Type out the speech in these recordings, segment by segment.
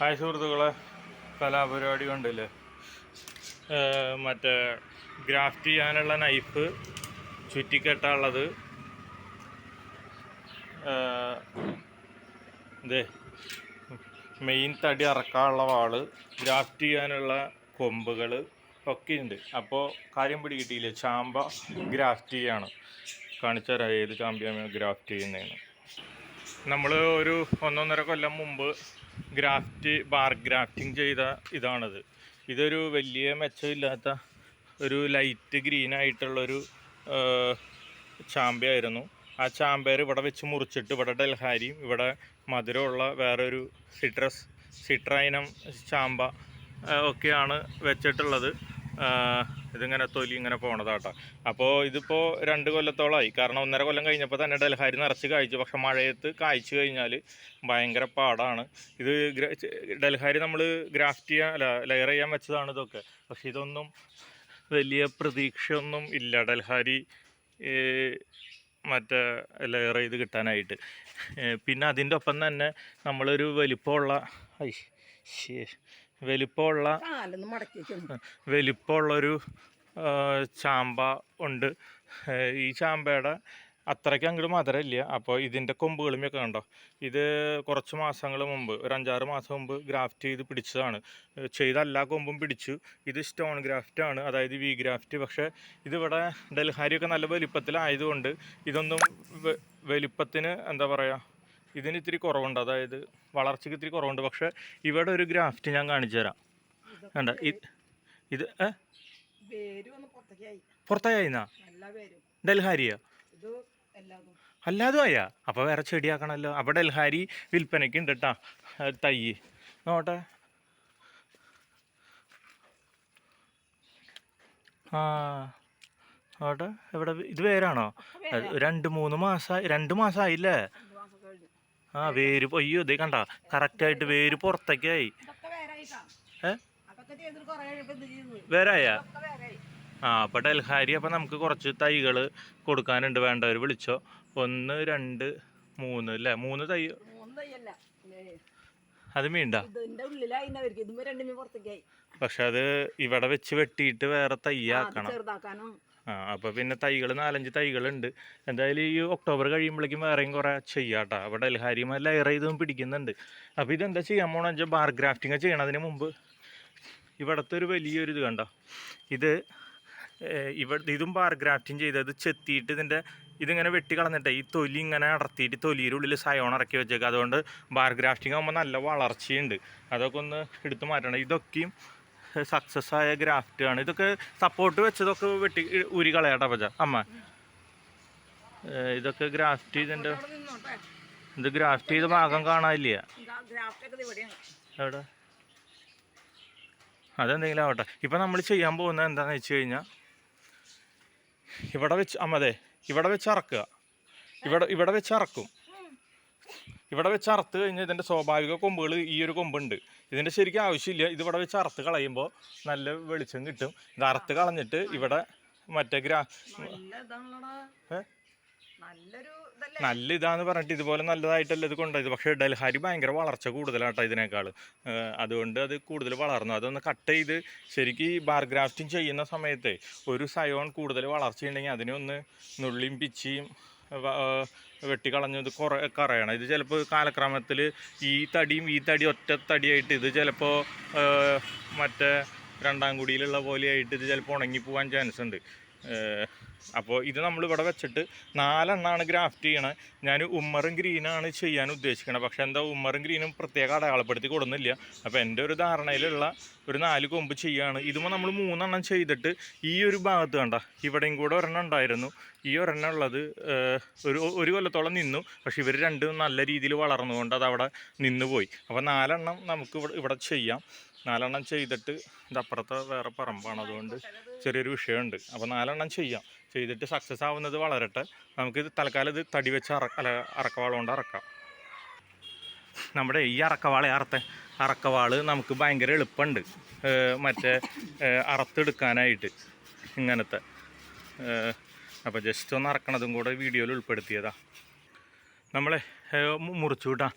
Hi സുഹൃത്തുക്കളെ കലാപരിപാടി കണ്ടില്ലേ? മറ്റേ ഗ്രാഫ്റ്റ് ചെയ്യാനുള്ള നൈഫ് ചുറ്റിക്കെട്ടാനുള്ളത്. ഇതേ മെയിൻ തടി അറക്കാനുള്ള വാൾ ഗ്രാഫ്റ്റ് ചെയ്യാനുള്ള കൊമ്പുകൾ ഒക്കെ ഉണ്ട്. അപ്പോൾ കാര്യം പിടികിട്ടിയില്ലേ ചാമ്പ ഗ്രാഫ്റ്റ് ചെയ്യാണ്. കാണിച്ചു തരാം ഏത് ചാമ്പിയാണ് ഗ്രാഫ്റ്റ് ചെയ്യുന്നതെന്ന്. നമ്മൾ ഒരു ഒന്നൊന്നര കൊല്ലം മുമ്പ് ഗ്രാഫ്റ്റ് ബാർ ഗ്രാഫ്റ്റിംഗ് ചെയ്ത ഇതാണത്. ഇതൊരു വലിയ മെച്ചമില്ലാത്ത ഒരു ലൈറ്റ് ഗ്രീൻ ആയിട്ടുള്ളൊരു ചാമ്പയായിരുന്നു ആ ചാമ്പയർ ഇവിടെ വെച്ച് മുറിച്ചിട്ട് ഇവിടെ ഡൽഹാരിയും ഇവിടെ മധുരമുള്ള വേറൊരു സിട്രസ് സിട്രൈനം ചാമ്പ ഒക്കെയാണ് വെച്ചിട്ടുള്ളത്. ഇതിങ്ങനെ തൊലി ഇങ്ങനെ പോണതാട്ടോ. അപ്പോൾ ഇതിപ്പോൾ രണ്ട് കൊല്ലത്തോളമായി കാരണം ഒന്നര കൊല്ലം കഴിഞ്ഞപ്പോൾ തന്നെ ഡൽഹാരി നിറച്ച് കായ്ച്ചു പക്ഷെ മഴയത്ത് കായ്ച്ചു കഴിഞ്ഞാൽ ഭയങ്കര പാടാണ്. ഇത് ഡൽഹാരി നമ്മൾ ഗ്രാഫ്റ്റ് ചെയ്യാൻ അല്ല ലെയർ ചെയ്യാൻ വെച്ചതാണ് ഇതൊക്കെ. പക്ഷെ ഇതൊന്നും വലിയ പ്രതീക്ഷയൊന്നും ഇല്ല ഡൽഹാരി മറ്റേ ലെയർ ചെയ്ത് കിട്ടാനായിട്ട്. പിന്നെ അതിന്റെ ഒപ്പം തന്നെ നമ്മളൊരു വലിപ്പമുള്ള ഐ ശ്ശേ, വലിപ്പമുള്ള വലിപ്പമുള്ളൊരു ചാമ്പ ഉണ്ട്. ഈ ചാമ്പയുടെ അത്രയ്ക്ക് അങ്ങോട്ട് മധുരമില്ല. അപ്പോൾ ഇതിന്റെ കൊമ്പുകളുമൊക്കെ കണ്ടോ? ഇത് കുറച്ച് മാസങ്ങൾ മുമ്പ് ഒരു അഞ്ചാറ് മാസം മുമ്പ് ഗ്രാഫ്റ്റ് ചെയ്ത് പിടിച്ചതാണ്. ചെയ്ത എല്ലാ കൊമ്പും പിടിച്ചു. ഇത് സ്റ്റോൺ ഗ്രാഫ്റ്റ് ആണ്. അതായത് വി ഗ്രാഫ്റ്റ്. പക്ഷേ ഇതിവിടെ ഡൽഹാരിയൊക്കെ നല്ല വലിപ്പത്തിലായതുകൊണ്ട് ഇതൊന്നും വലിപ്പത്തിന് എന്താ പറയുക ഇതിന് ഇത്തിരി കുറവുണ്ട്. അതായത് വളർച്ചയ്ക്ക് ഇത്തിരി കുറവുണ്ട്. പക്ഷെ ഇവിടെ ഒരു ഗ്രാഫ്റ്റ് ഞാൻ കാണിച്ചു തരാം. കണ്ട? ഇത് പുറത്തായിന്നാ ഡൽഹാരിയാ? അല്ലാതും ആയാ? അപ്പോൾ വേറെ ചെടിയാക്കണമല്ലോ അവിടെ ഡൽഹാരി വിൽപ്പനയ്ക്ക് ഉണ്ട് കേട്ടാ തൈ നോട്ടെ. ആ നോട്ടെ. എവിടെ? ഇത് വേരാണോ? രണ്ട് മൂന്ന് മാസം രണ്ട് മാസമായില്ലേ മാസം കഴിഞ്ഞു ആ വേര് അയ്യോ ഇതേ കണ്ട കറക്റ്റായിട്ട് വേര് പുറത്തേക്കായി. ഏ? വേരായാ ആ അപ്പോൾ ഡൽഹാരി അപ്പോൾ നമുക്ക് കുറച്ച് തൈകൾ കൊടുക്കാനുണ്ട്. വേണ്ടവർ വിളിച്ചോ. ഒന്ന് രണ്ട് മൂന്ന് അല്ലേ മൂന്ന് തൈ അത് മീണ്ട. പക്ഷെ അത് ഇവിടെ വെച്ച് വെട്ടിയിട്ട് വേറെ തയ്യാക്കണം ആ അപ്പോൾ പിന്നെ തൈകൾ നാലഞ്ച് തൈകളുണ്ട്. എന്തായാലും ഈ ഒക്ടോബർ കഴിയുമ്പോഴേക്കും വേറെയും കുറേ ചെയ്യാട്ടോ. അപ്പോൾ ഡൽഹാരിയും ലെയർ ചെയ്തും പിടിക്കുന്നുണ്ട്. അപ്പോൾ ഇതെന്താ ചെയ്യാൻ പോണെന്ന് വെച്ചാൽ ബാർ ഗ്രാഫ്റ്റിംഗ് ചെയ്യണതിന് മുമ്പ്. ഇവിടുത്തെ ഒരു വലിയൊരു ഇത് കണ്ടോ? ഇത് ഇവിടെ ഇതും ബാർ ഗ്രാഫ്റ്റിംഗ് ചെയ്തത് ചെത്തിയിട്ട് ഇതിന്റെ ഇതിങ്ങനെ വെട്ടി കളഞ്ഞിട്ട് ഈ തൊലി ഇങ്ങനെ അടർത്തിയിട്ട് തൊലിയുടെ ഉള്ളിൽ സയോൺ ഇറക്കി വെച്ചേക്കുക അതുകൊണ്ട് ബാർ ഗ്രാഫ്റ്റിംഗ് ആകുമ്പോൾ നല്ല വളർച്ചയുണ്ട്. അതൊക്കെ ഒന്ന് എടുത്തു മാറ്റണം. ഇതൊക്കെയും സക്സസ് ആയ ഗ്രാഫ്റ്റ് ആണ് ഇതൊക്കെ സപ്പോർട്ട് വെച്ചതൊക്കെ വെട്ടി ഊരി കളയാട്ടോ പച്ച അമ്മ. ഇതൊക്കെ ഗ്രാഫ്റ്റ് ചെയ്തിന്റെ ഇത് ഗ്രാഫ്റ്റ് ചെയ്ത ഭാഗം കാണാനില്ല. എവിടെ? അതെന്തെങ്കിലും ആവട്ടെ. ഇപ്പം നമ്മൾ ചെയ്യാൻ പോകുന്നത് എന്താണെന്ന് വെച്ച് കഴിഞ്ഞാൽ ഇവിടെ വെച്ച് അമ്മതെ ഇവിടെ വെച്ച് അറക്കുക. ഇവിടെ ഇവിടെ വെച്ച് അറക്കും. ഇവിടെ വെച്ച് അറുത്ത് കഴിഞ്ഞാൽ ഇതിന്റെ സ്വാഭാവിക കൊമ്പുകൾ ഈ ഒരു കൊമ്പുണ്ട്. ഇതിന്റെ ശരിക്കും ആവശ്യമില്ല. ഇത് ഇവിടെ വെച്ച് അറുത്ത് കളയുമ്പോൾ നല്ല വെളിച്ചം കിട്ടും. ഇത് അറുത്ത് കളഞ്ഞിട്ട് ഇവിടെ മറ്റേ ഗ്രാ നല്ല ഇതാന്ന് പറഞ്ഞിട്ട് ഇതുപോലെ നല്ലതായിട്ടല്ല ഇത് കൊണ്ടുപോയത്? പക്ഷേ ഡൽഹാരി ഭയങ്കര വളർച്ച കൂടുതലാട്ടോ ഇതിനേക്കാൾ അതുകൊണ്ട് അത് കൂടുതൽ വളർന്നു. അതൊന്ന് കട്ട് ചെയ്ത് ശരിക്കും ഈ ബാർ ഗ്രാഫ്റ്റിംഗ് ചെയ്യുന്ന സമയത്ത് ഒരു സയോൺ കൂടുതൽ വളർച്ചയുണ്ടെങ്കിൽ അതിനെ ഒന്ന് നുള്ളിയും പിച്ചിയും വ- ആ, വെട്ടിക്കളഞ്ഞ്. ഇത് കുറേ കറയണം. ഇത് ചിലപ്പോൾ കാലക്രമത്തിൽ ഈ തടിയും ഈ തടി ഒറ്റ തടിയായിട്ട് ഇത് ചിലപ്പോൾ മറ്റേ രണ്ടാം കുടിയിലുള്ള പോലെയായിട്ട് ഇത് ചിലപ്പോൾ ഉണങ്ങിപ്പോവാൻ ചാൻസ് ഉണ്ട്. അപ്പോൾ ഇത് നമ്മൾ ഇവിടെ വെച്ചിട്ട് നാലെണ്ണമാണ് ഗ്രാഫ്റ്റ് ചെയ്യണത് ഞാൻ ഉമ്മറും ഗ്രീനാണ് ചെയ്യാൻ ഉദ്ദേശിക്കുന്നത് പക്ഷേ എന്താ ഉമ്മറും ഗ്രീനും പ്രത്യേകം അടയാളപ്പെടുത്തി കൊടുന്നില്ല അപ്പോൾ എന്റെ ഒരു ധാരണയിലുള്ള ഒരു നാല് കൊമ്പ് ചെയ്യാണ്. ഇതുമ്പോൾ നമ്മൾ മൂന്നെണ്ണം ചെയ്തിട്ട് ഈ ഒരു ഭാഗത്ത് കണ്ട? ഇവിടെയും കൂടെ ഒരെണ്ണം ഉണ്ടായിരുന്നു. ഈ ഒരെണ്ണം ഉള്ളത് ഒരു ഒരു കൊല്ലത്തോളം നിന്നു. പക്ഷേ ഇവർ രണ്ടും നല്ല രീതിയിൽ വളർന്നുകൊണ്ട് അത് അവിടെ അപ്പോൾ നാലെണ്ണം നമുക്ക് ഇവിടെ ചെയ്യാം. നാലെണ്ണം ചെയ്തിട്ട് ഇതപ്പുറത്തെ വേറെ പറമ്പാണ്. അതുകൊണ്ട് ചെറിയൊരു വിഷയമുണ്ട്. അപ്പോൾ നാലെണ്ണം ചെയ്യാം. ചെയ്തിട്ട് സക്സസ് ആവുന്നത് വളരട്ടെ. നമുക്കിത് തൽക്കാലം ഇത് തടി വെച്ച് അറ അല്ല അറക്കവാള കൊണ്ട് അറക്കാം. നമ്മുടെ ഈ അറക്കവാളെ അറത്തെ അറക്കവാൾ നമുക്ക് ഭയങ്കര എളുപ്പമുണ്ട്. മറ്റേ അറത്തെടുക്കാനായിട്ട് ഇങ്ങനത്തെ. അപ്പോൾ ജസ്റ്റ് ഒന്ന് അറക്കണതും കൂടെ വീഡിയോയിൽ ഉൾപ്പെടുത്തിയതാ. നമ്മളെ മുറിച്ചു വിട്ടാ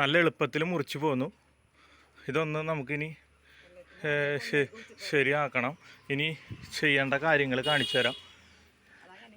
നല്ല എളുപ്പത്തിൽ മുറിച്ച് പോന്നു. ഇതൊന്ന് നമുക്കിനി ശരിയാക്കണം. ഇനി ചെയ്യേണ്ട കാര്യങ്ങൾ കാണിച്ചു തരാം.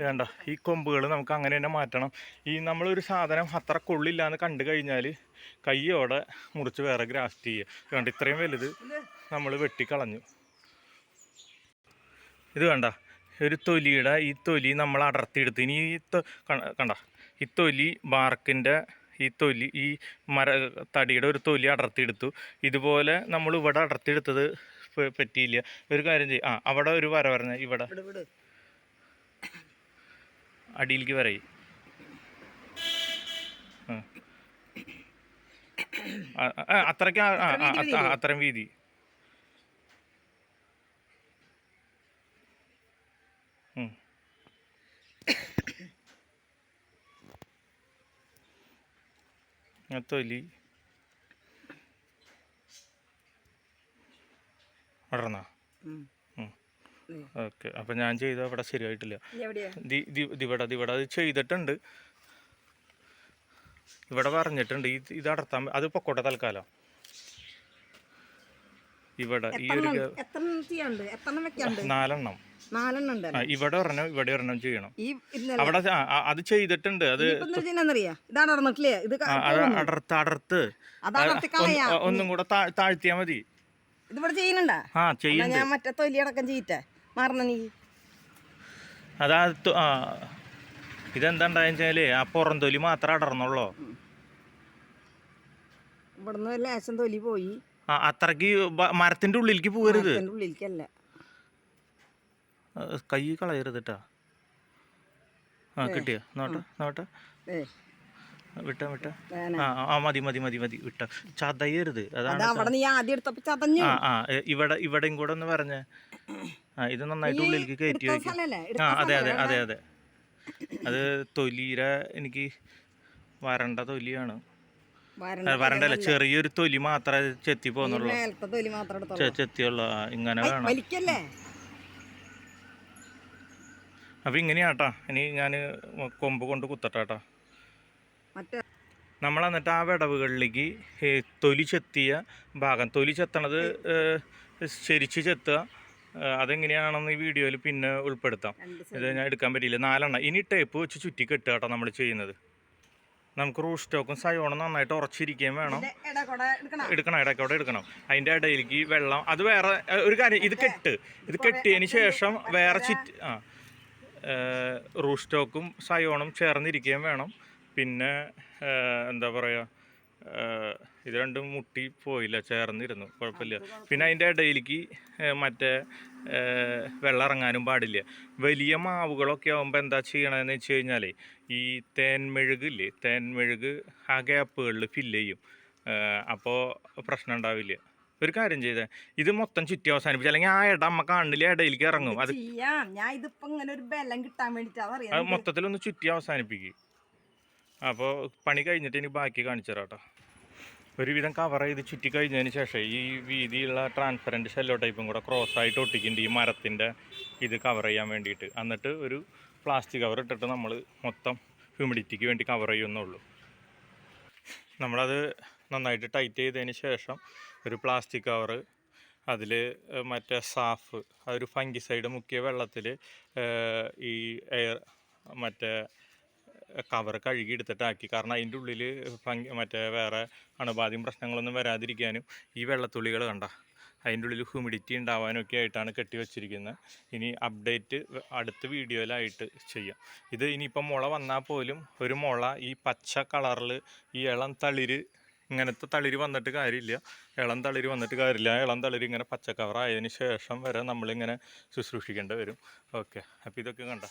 വേണ്ട ഈ കൊമ്പുകൾ നമുക്ക് അങ്ങനെ തന്നെ മാറ്റണം. ഈ നമ്മളൊരു സാധനം അത്ര കൊള്ളില്ല എന്ന് കണ്ടു കഴിഞ്ഞാൽ കയ്യോടെ മുറിച്ച് വേറെ ഗ്രാഫ്റ്റ് ചെയ്യുക വേണ്ട ഇത്രയും വലുത് നമ്മൾ വെട്ടിക്കളഞ്ഞു. ഇത് വേണ്ട ഒരു തൊലിയുടെ ഈ തൊലി നമ്മൾ അടർത്തിയെടുത്ത്. ഇനി ഈ കണ്ട- ഈ തൊലി ബാർക്കിന്റെ ഈ തൊലി ഈ മര തടിയുടെ ഒരു തൊലി അടർത്തിയെടുത്തു. ഇതുപോലെ നമ്മൾ ഇവിടെ അടർത്തിയെടുത്തത് പറ്റിയില്ല. ഒരു കാര്യം ചെയ്യും. ആ അവിടെ ഒരു വര പറഞ്ഞ ഇവിടെ. വിട് വിട് അടിയിലേക്ക് വരയി. അത്രയ്ക്ക് അത്രയും വീതി. തൊലി അടർന്നാ. ഓക്കെ. അപ്പം ഞാൻ ചെയ്ത അവിടെ ശരിയായിട്ടില്ല. ഇവിടെ ഇവിടെ അത് ചെയ്തിട്ടുണ്ട്. ഇവിടെ പറഞ്ഞിട്ടുണ്ട്. ഈ ഇത് അടർത്താൻ അത് പൊക്കോട്ടെ തൽക്കാലം. ഇവിടെ ഈ ഒരു നാലെണ്ണം. നാലെണ്ണം ഉണ്ട് ഇവിടെ ഒരെണ്ണം ഇവിടെ ഒരെണ്ണം ചെയ്യണം. അവിടെ അത് ചെയ്തിട്ടുണ്ട്. അത് ഇതാണ് ഇത് അടർത്ത് അടർത്ത്. ഒന്ന് കൂടെ താഴ്ത്തിയാ മതി. ഇതിവിടെ ചെയ്യുന്നുണ്ടാ? ഞാൻ മറ്റേ തൊലി അടക്കം ചെയ്യട്ടെ മാറണ നീ. അതാ ഇതെന്താ ഉണ്ടായെന്ന് വെച്ചാൽ ആ പുറം തൊലി മാത്രം അടർന്നുള്ളൂ. ഇവിടുന്ന് ലേശം തൊലി പോയി. ആ അത്രയ്ക്ക് മരത്തിന്റെ ഉള്ളിലേക്ക് പോകരുത്. ഉള്ളിലേക്കല്ല. കൈ കളയരുതിട്ടാ ആ കിട്ടിയ? നോട്ടെ നോട്ടെ. വിട്ട വിട്ട. ആ ആ, മതി മതി മതി മതി വിട്ട. ചതയരുത്. അതാണ് ആ ആ ഇവിടെ ഇവിടെയും കൂടെ ഒന്ന് പറഞ്ഞേ. ആ ഇത് നന്നായിട്ട് ഉള്ളിലേക്ക് കയറ്റി വയ്ക്കും. ആ അതെ അതെ അതെ അതെ. അത് തൊലിര എനിക്ക് വരണ്ട തൊലിയാണ്. വരണ്ട വരണ്ടല്ല ചെറിയൊരു തൊലി മാത്രമേ ചെത്തി പോകുന്നുള്ളൂ ചെത്തിയുള്ളൂ. ഇങ്ങനെ വേണം. വലിക്കല്ലേ അപ്പം ഇങ്ങനെയാട്ടാ. ഇനി ഞാൻ കൊമ്പ് കൊണ്ട് കുത്തട്ടാട്ടാ. നമ്മൾ എന്നിട്ട് ആ വിടവുകളിലേക്ക് തൊലി ചെത്തിയ ഭാഗം. തൊലി ചെത്തണത് ശരിച്ച് ചെത്തുക. അതെങ്ങനെയാണെന്ന് ഈ വീഡിയോയിൽ പിന്നെ ഉൾപ്പെടുത്താം. ഇത് ഞാൻ എടുക്കാൻ പറ്റിയില്ല. നാലെണ്ണം. ഇനി ടേപ്പ് വെച്ച് ചുറ്റി കെട്ടുക കേട്ടോ നമ്മൾ ചെയ്യുന്നത്. നമുക്ക് റൂ സ്റ്റോക്കും സയോണും നന്നായിട്ട് ഉറച്ചിരിക്കുകയും വേണം. എടുക്കണം. ഇടയ്ക്കോടെ എടുക്കണം. അതിന്റെ ഇടയിലേക്ക് വെള്ളം. അത് വേറെ ഒരു കാര്യം ഇത് കെട്ട്. ഇത് കെട്ടിയതിന് ശേഷം വേറെ ചുറ്റി ആ. റൂ സ്റ്റോക്കും സയോണും ചേർന്നിരിക്കുകയും വേണം. പിന്നെ എന്താ പറയുക ഇത് രണ്ടും മുട്ടി പോയില്ല ചേർന്നിരുന്നു. കുഴപ്പമില്ല. പിന്നെ അതിന്റെ ഇടയിലേക്ക് മറ്റേ വെള്ളം ഇറങ്ങാനും പാടില്ല. വലിയ മാവുകളൊക്കെ ആകുമ്പോൾ എന്താ ചെയ്യണമെന്ന് വെച്ച് കഴിഞ്ഞാൽ ഈ തേൻമെഴുകില്ലേ തേൻമെഴുക് ആ ഗ്യാപ്പുകളിൽ ഫില്ല് ചെയ്യും. അപ്പോൾ പ്രശ്നം ഉണ്ടാവില്ല. ഒരു കാര്യം ചെയ്തേ. ഇത് മൊത്തം ചുറ്റി അവസാനിപ്പിച്ചു. അല്ലെങ്കിൽ ആ ഇട അമ്മ കണ്ണിലെ ഇടയിലേക്ക് ഇറങ്ങും. അത് ചെയ്യാം. ഞാൻ ഇതിപ്പോ ഇങ്ങനെ ഒരു ബലം കിട്ടാൻ വേണ്ടിട്ട് അത് അതറിയാം മൊത്തത്തിലൊന്ന് ചുറ്റി അവസാനിപ്പിക്കും. അപ്പോൾ പണി കഴിഞ്ഞിട്ട് ഇനി ബാക്കി കാണിച്ചു തരാം കേട്ടോ ഒരുവിധം കവർ ചെയ്ത് ചുറ്റി കഴിഞ്ഞതിന് ശേഷം ഈ വീതിയുള്ള ട്രാൻസ്പെറന്റ് ഷെല്ലോ ടൈപ്പും കൂടെ ക്രോസ് ആയിട്ട് ഒട്ടിക്കുന്നുണ്ട് ഈ മരത്തിന്റെ ഇത് കവർ ചെയ്യാൻ വേണ്ടിയിട്ട്. എന്നിട്ട് ഒരു പ്ലാസ്റ്റിക് കവർ ഇട്ടിട്ട് നമ്മൾ മൊത്തം ഹ്യൂമിഡിറ്റിക്ക് വേണ്ടി കവർ ചെയ്യുന്നുള്ളൂ. നമ്മളത് നന്നായിട്ട് ടൈറ്റ് ചെയ്തതിന് ശേഷം ഒരു പ്ലാസ്റ്റിക് കവറ് അതിൽ മറ്റേ സാഫ് അതൊരു ഫംഗിസൈഡ് മുക്കിയ വെള്ളത്തിൽ ഈ എയർ മറ്റേ കവർ കഴുകി എടുത്തിട്ടാക്കി കാരണം അതിന്റെ ഉള്ളിൽ ഫംഗി മറ്റേ വേറെ അണുബാധയും പ്രശ്നങ്ങളൊന്നും വരാതിരിക്കാനും ഈ വെള്ളത്തുള്ളികൾ കണ്ട അതിന്റെ ഉള്ളിൽ ഹ്യൂമിഡിറ്റി ഉണ്ടാവാനൊക്കെ ആയിട്ടാണ് കെട്ടി വെച്ചിരിക്കുന്നത് ഇനി അപ്ഡേറ്റ് അടുത്ത വീഡിയോയിലായിട്ട് ചെയ്യാം. ഇത് ഇനിയിപ്പം മുള വന്നാൽ പോലും ഒരു മുള ഈ പച്ച കളറിൽ ഈ ഇളം തളിര് ഇങ്ങനത്തെ തളിര് വന്നിട്ട് കാര്യമില്ല. ഇളം തളിര് വന്നിട്ട് കാര്യമില്ല. ഇളം തളിര് ഇങ്ങനെ പച്ച കവറായതിന് ശേഷം വരെ നമ്മളിങ്ങനെ ശുശ്രൂഷിക്കേണ്ടി വരും. ഓക്കെ. അപ്പോൾ ഇതൊക്കെ കണ്ട?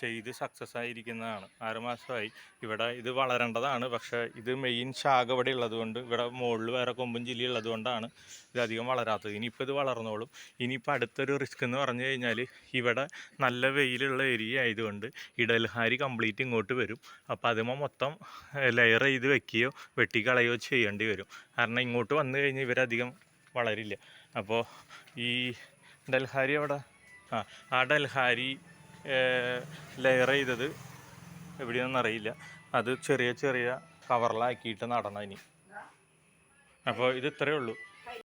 ചെയ്ത് സക്സസ് ആയിരിക്കുന്നതാണ്. ആറുമാസമായി ഇവിടെ ഇത് വളരേണ്ടതാണ്. പക്ഷേ ഇത് മെയിൻ ശാഖ ഇവിടെ ഉള്ളതുകൊണ്ട് ഇവിടെ മുകളിൽ വേറെ കൊമ്പും ചില്ലി ഉള്ളതുകൊണ്ടാണ് ഇത് അധികം വളരാത്തത്. ഇനിയിപ്പോൾ ഇത് വളർന്നോളും. ഇനിയിപ്പോൾ അടുത്തൊരു റിസ്ക് എന്ന് പറഞ്ഞു കഴിഞ്ഞാൽ ഇവിടെ നല്ല വെയിലുള്ള ഏരിയ ആയതുകൊണ്ട് ഇടൽഹാരി കംപ്ലീറ്റ് ഇങ്ങോട്ട് വരും. അപ്പോൾ അതിമ മൊത്തം ലെയർ ചെയ്ത് വെക്കുകയോ വെട്ടിക്കളയോ ചെയ്യേണ്ടി വരും. കാരണം ഇങ്ങോട്ട് വന്നു കഴിഞ്ഞാൽ ഇവരധികം വളരില്ല. അപ്പോൾ ഈ ഡൽഹാരി അവിടെ ആ ആ ഡൽഹാരി ലെയർ ചെയ്തത് എവിടെയാണെന്നറിയില്ല അത് ചെറിയ ചെറിയ കവറിലാക്കിയിട്ട് നടണം ഇനി അപ്പോൾ ഇത് ഇത്രയേ ഉള്ളൂ.